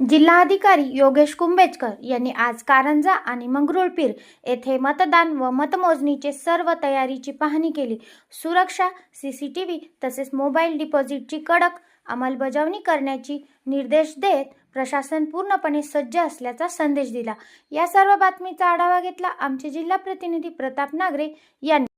जिल्हाधिकारी योगेश कुंभेजकर यांनी आज कारंजा आणि मंगरुळपीर येथे मतदान व मतमोजणीचे सर्व तयारीची पाहणी केली. सुरक्षा सी सी टी व्ही तसेच मोबाईल डिपॉझिटची कडक अंमलबजावणी करण्याची निर्देश देत प्रशासन पूर्णपणे सज्ज असल्याचा संदेश दिला. या सर्व बातमीचा आढावा घेतला आमचे जिल्हा प्रतिनिधी प्रताप नागरे यांनी.